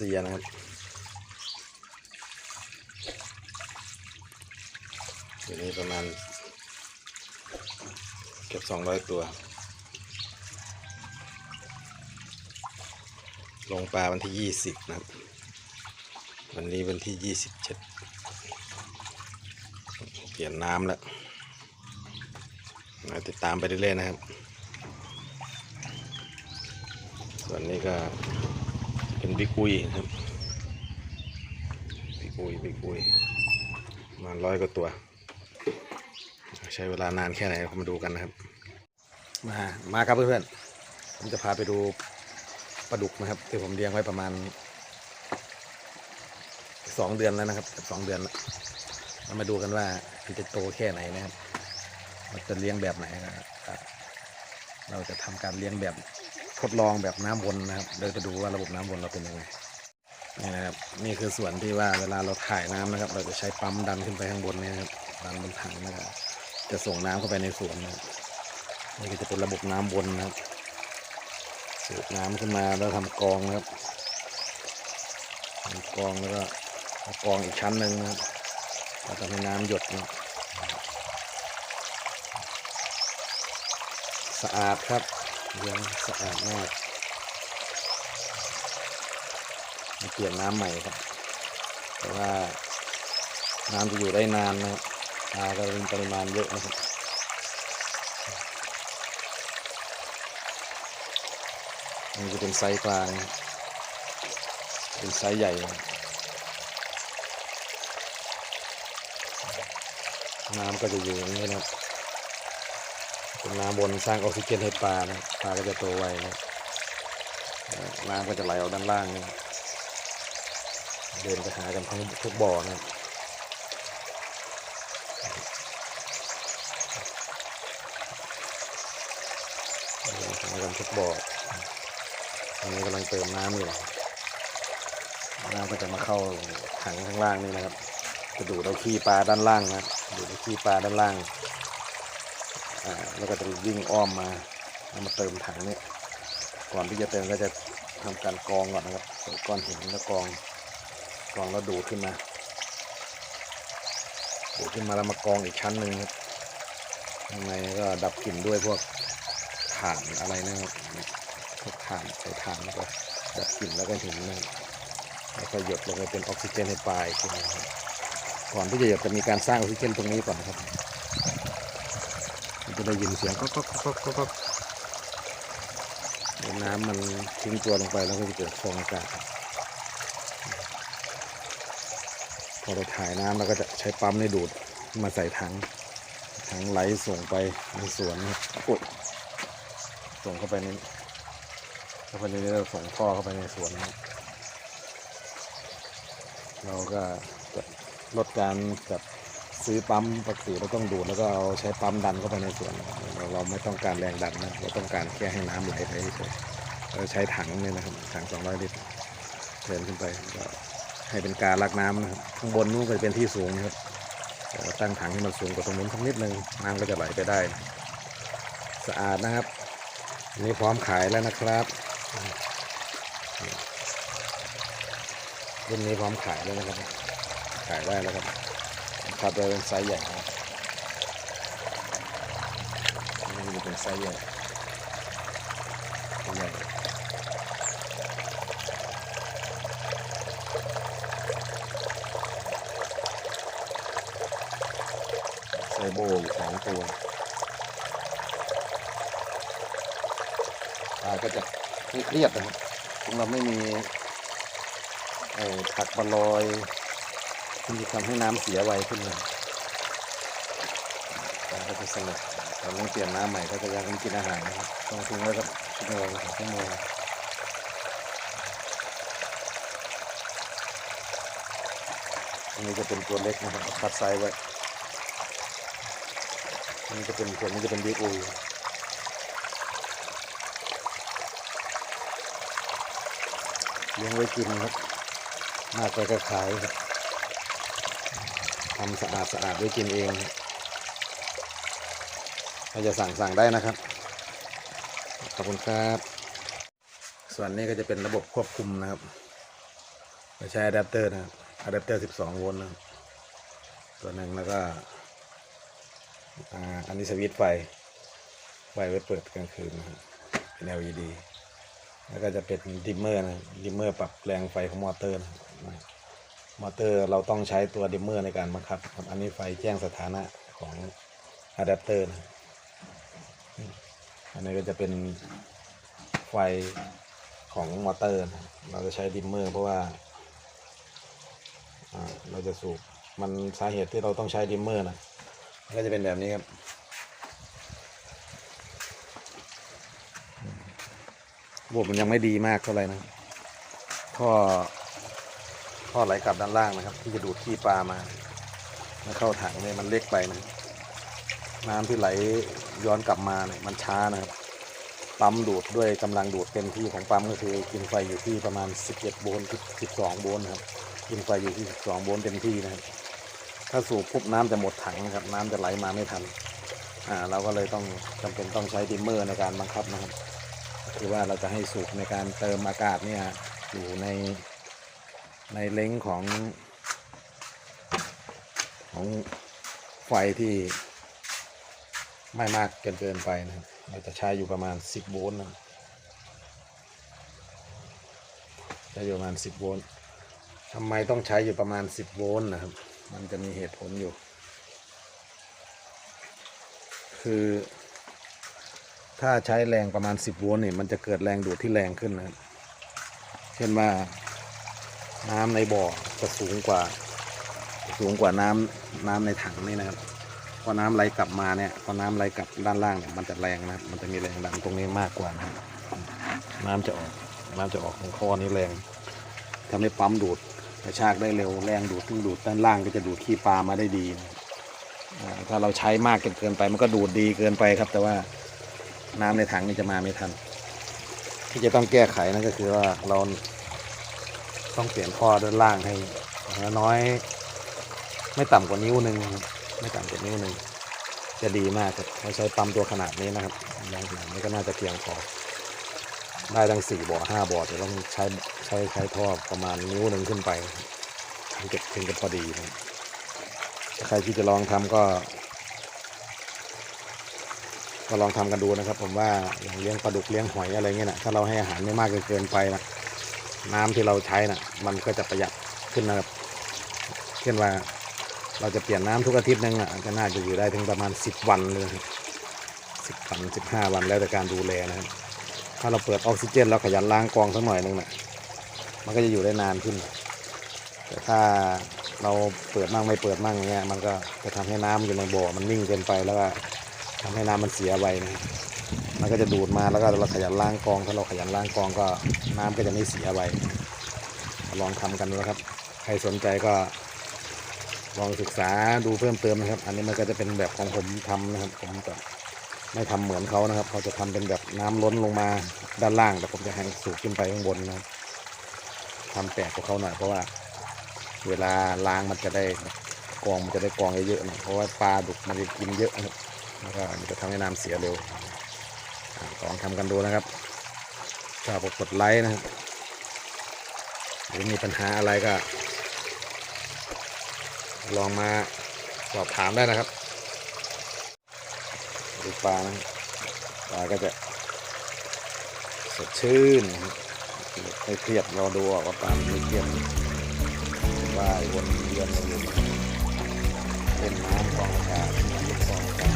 รัสเซียนะครับ ตัวนี้ประมาณเกือบสองร้อยตัว ลงปลาวันที่ยี่สิบนะครับ วันนี้วันที่ยี่สิบเจ็ดเปลี่ยนน้ำแล้วติดตามไปเรื่อยๆนะครับ ส่วนนี้ก็ นบิ๊กอุยครับบิ๊กอุยบิ๊กอุยมาร้อยกว่าตัว ใช้เวลานานแค่ไหนเรามาดูกันนะครับ มามาครับเพื่อนๆผมจะพาไปดูปลาดุกนะครับ ที่ผมเลี้ยงไว้ประมาณสองเดือนแล้วนะครับสองเดือนแล้วเรามาดูกันว่ามันจะโตแค่ไหนนะครับเราจะเลี้ยงแบบไหนนะครับเราจะทำการเลี้ยงแบบ ทดลองแบบน้ำวนนะครับเดี๋ยวจะดูว่าระบบน้ำวนเราเป็นยังไงนี่นะครับนี่คือส่วนที่ว่าเวลาเราถ่ายน้ำนะครับ เราจะใช้ปั๊มดันขึ้นไปข้างบนนี่ครับดันบนถังนะครับจะส่งน้ำเข้าไปในสวนนะครับนี่ก็จะเป็นระบบน้ำวนนะครับสูบน้ำขึ้นมาแล้วทำกองนะครับทำกองแล้วก็กองอีกชั้นหนึ่งนะครับแล้วทำให้น้ำหยดนะครับสะอาดครับ เลี้ยงสะอาดมากมาเปลี่ยนน้ำใหม่ครับ เพราะว่าน้ำจะอยู่ได้นานนะครับปลาก็มีปริมาณเยอะนะครับนี่จะเป็นไซส์กลาง เป็นไซส์ใหญ่น้ำก็จะอยู่อย่างนี้นะครับ เป็นน้ำบนสร้างออกซิเจนให้ปลานะปลาก็จะโตไวนะน้ำก็จะไหลออกด้านล่างนะเดินไปหากันทั้งทุกบ่อนะเดินหากันทุกบ่ออันนี้กำลังเติมน้ำอยู่น้ำก็จะมาเข้าถังข้างล่างนี่นะครับจะดูดเอาขี้ปลาด้านล่างนะดูดเอาขี้ปลาด้านล่าง อ่าแล้วก็จะวิ่งอ้อมมาแล้วมาเติมถังนี้ก่อนที่จะเติมก็จะทำการกรองก่อนนะครับก้อนหินแล้วกรองกรองแล้วดูดขึ้นมาดูดขึ้นมาแล้วมากรองอีกชั้นหนึ่งครับข้างในก็ดับกลิ่นด้วยพวกถ่านอะไรนะครับพวกถ่านใส่ถ่านแล้วก็ดับกลิ่นแล้วก็หินนะแล้วก็หยดลงไปเป็นออกซิเจนให้ปลายก่อนที่จะหยดจะมีการสร้างออกซิเจนตรงนี้ก่อนนะครับ จะได้ยินเสียงก็ก็ก็ก็ก็น้ำมันทิ้งตัวลงไปแล้วก็จะเกิดฟองอากาศพอเราถ่ายน้ำเราก็จะใช้ปั๊มในดูดมาใส่ถังถังไหลส่งไปในสวนอ้ยส่งเข้าไปในเข้าไปในนี้เราส่งท่อเข้าไปในสวนเราก็จะลดการแบบ ซื้อปั๊มปกติเราต้องดูดแล้วก็เอาใช้ปั๊มดันเข้าไปในสวนเราเราไม่ต้องการแรงดันนะเราต้องการแค่ให้น้ำไหลไปเฉยเราใช้ถังเนี่ยนะครับถัง200ลิตรเทินขึ้นไปก็ให้เป็นการลักน้ำนะครับข้างบนนู้นก็จะเป็นที่สูงนะครับแต่ว่าตั้งถังให้มันสูงกว่าตรงนู้นสักนิดนึงน้ำก็จะไหลไปได้ สะอาดนะครับนนี้พร้อมขายแล้วนะครับรุ่นนี้พร้อมขายแล้วนะครับ ขายได้แล้วครับ ขับไปเป็นไซส์ใหญ่ครับนี่จะเป็นไซส์ใหญ่ใหญ่ไซโบอยู่สองตัวปลาก็จะไม่เครียดนะครับเราไม่มีผักบอลอย ที่จะทำให้น้ำเสียไวขึ้นเลยปลาก็จะสงบตอนนี้เปลี่ยนน้ำใหม่ก็จะยังกินอาหารนะครับต้องทิ้งไว้สักชั่วโมงสองชั่วโมงอันนี้จะเป็นตัวเล็กนะครับเอาคัดไซส์ไว้อันนี้จะเป็นตัวนี้จะเป็นบิ๊กอูเลี้ยงไว้กินครับมากไปก็ขายครับ ทำสะอาดสะอาดไว้กินเองครับถ้าจะสั่งสั่งได้นะครับ ขอบคุณครับ ส่วนนี้ก็จะเป็นระบบควบคุมนะครับเราใช้อะแดปเตอร์นะครับอะแดปเตอร์ 12 โวลต์นะตัวหนึ่งแล้วก็อันนี้สวิตช์ไฟ ไฟไว้เปิดกลางคืนนะเป็น LED แล้วก็จะเป็นดิมเมอร์นะดิมเมอร์ปรับแรงไฟของมอเตอร์นะ มอเตอร์เราต้องใช้ตัวดิมเมอร์ในการบังคับครับ อันนี้ไฟแจ้งสถานะของอะแดปเตอร์นะอันนี้ก็จะเป็นไฟของมอเตอร์นะเราจะใช้ดิมเมอร์เพราะว่าเราจะสูบมันสาเหตุที่เราต้องใช้ดิมเมอร์นะก็จะเป็นแบบนี้ครับระบบมันยังไม่ดีมากเท่าไหร่นะท่อ ท่อไหลกลับด้านล่างนะครับ ที่จะดูดขี้ปลามามาเข้าถังเนี่ยมันเล็กไปนะน้ำที่ไหลย้อนกลับมาเนี่ยมันช้านะครับปั๊มดูดด้วยกำลังดูดเต็มที่ของปั๊มก็คือกินไฟอยู่ที่ประมาณ 11 โวลต์12 โวลต์นะครับกินไฟอยู่ที่ 12 โวลต์เต็มที่นะครับถ้าสูบปุ๊บน้ำจะหมดถังนะครับ น้ำจะไหลมาไม่ทันอ่าเราก็เลยต้องจำเป็นต้องใช้ดิมเมอร์ในการบังคับนะครับ คือว่าเราจะให้สูบในการเติมอากาศเนี่ยอยู่ใน ในเล้งของ ของไฟที่ไม่มากเกินเกินไปนะครับเราจะใช้อยู่ประมาณ 10 โวลต์นะใช้อยู่ประมาณ 10 โวลต์ทำไมต้องใช้อยู่ประมาณ 10 โวลต์นะครับ มันจะมีเหตุผลอยู่ คือถ้าใช้แรงประมาณ 10 โวลต์เนี่ยมันจะเกิดแรงดูดที่แรงขึ้นนะ เช่นว่า น้ำในบ่อจะสูงกว่า สูงกว่าน้ำน้ำในถังนี่นะครับพอน้ำไหลกลับมาเนี่ยพอน้ำไหลกลับด้านล่างเนี่ยมันจะแรงนะครับ มันจะมีแรงดันตรงนี้มากกว่านะครับน้ำจะออกน้ำจะออกของคอนี้แรงทำให้ปั๊มดูดกระชากได้เร็วแรงดูดที่ดูดด้านล่างก็จะดูดขี้ปลามาได้ดี ถ้าเราใช้มากเกินเกินไป มันก็ดูดดีเกินไปครับ แต่ว่าน้ำในถังนี่จะมาไม่ทัน ที่จะต้องแก้ไขนั่นก็คือว่าเรา ต้องเปลี่ยนท่อด้านล่างให้น้อย ไม่ต่ำกว่านิ้วหนึ่งไม่ต่ำกว่านิ้วหนึ่งจะดีมากครับเราใช้ปั๊มตัวขนาดนี้นะครับยางขนาดนี้ก็น่าจะเพียงพอได้ทั้งสี่บ่อห้าบ่อแต่ต้องใช้ใช้ใช้ท่อประมาณนิ้วหนึ่งขึ้นไปถึงจะถึงจะพอดีนะใครที่จะลองทำก็ ก็ลองทำกันดูนะครับ ผมว่าอย่างเลี้ยงปลาดุกเลี้ยงหอยอะไรเงี้ยนะถ้าเราให้อาหารไม่มากเกินไปนะ น้ำที่เราใช้นะมันก็จะประหยัดขึ้นนะครับเช่นว่าเราจะเปลี่ยนน้ำทุกอาทิตย์หนึงอะก็น่าจะอยู่ได้ถึงประมาณ 10 วันเลยสิบวันสิบห้าวันแล้วแต่การดูแลนะครับถ้าเราเปิดออกซิเจนแล้วขยันล้างกรองสักหน่อยหนึงนะมันก็จะอยู่ได้นานขึ้น แต่ถ้าเราเปิดมั่งไม่เปิดมั่งเงี้ยมันก็จะทำให้น้ำอยู่ในบ่อมันนิ่งเกินไปแล้วก็ทำให้น้ำมันเสียไปนะ มันก็จะดูดมาแล้วก็เราขยันล้างกอง ถ้าเราขยันล้างกองก็น้ำก็จะไม่เสียไปลองทำกันดูนะครับ ใครสนใจก็ลองศึกษาดูเพิ่มเติมนะครับ อันนี้มันก็จะเป็นแบบของผมทำนะครับผมจะไม่ทำเหมือนเขานะครับเขาจะทำเป็นแบบน้ำล้นลงมาด้านล่างแต่ผมจะให้สูบขึ้นไปข้างบนนะครับทำแปลกกว่าเขาหน่อยเพราะว่าเวลาล้างมันจะได้กองมันจะได้กองเยอะๆหน่อยเพราะว่าปลาดุกมันจะกินเยอะนะครับแล้วก็มันจะทำให้น้ำเสียเร็ว ลองทำกันดูนะครับชอบก็กดไลค์นะครับหรือมีปัญหาอะไรก็ ลองมาสอบถามได้นะครับดูปลานะปลาก็จะสดชื่นไม่เครียดเราดูออกว่าปลาไม่เครียดว่ายวนเวียนอยู่เล่นน้ำกองอากาศเล่กองอากา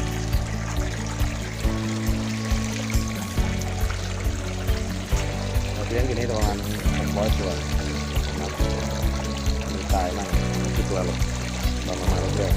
ลี้ยงอยู่นี่ประมาณ600ตัวนะครับมีตายมากที่ตัวเรอกเรามามาเรื่อย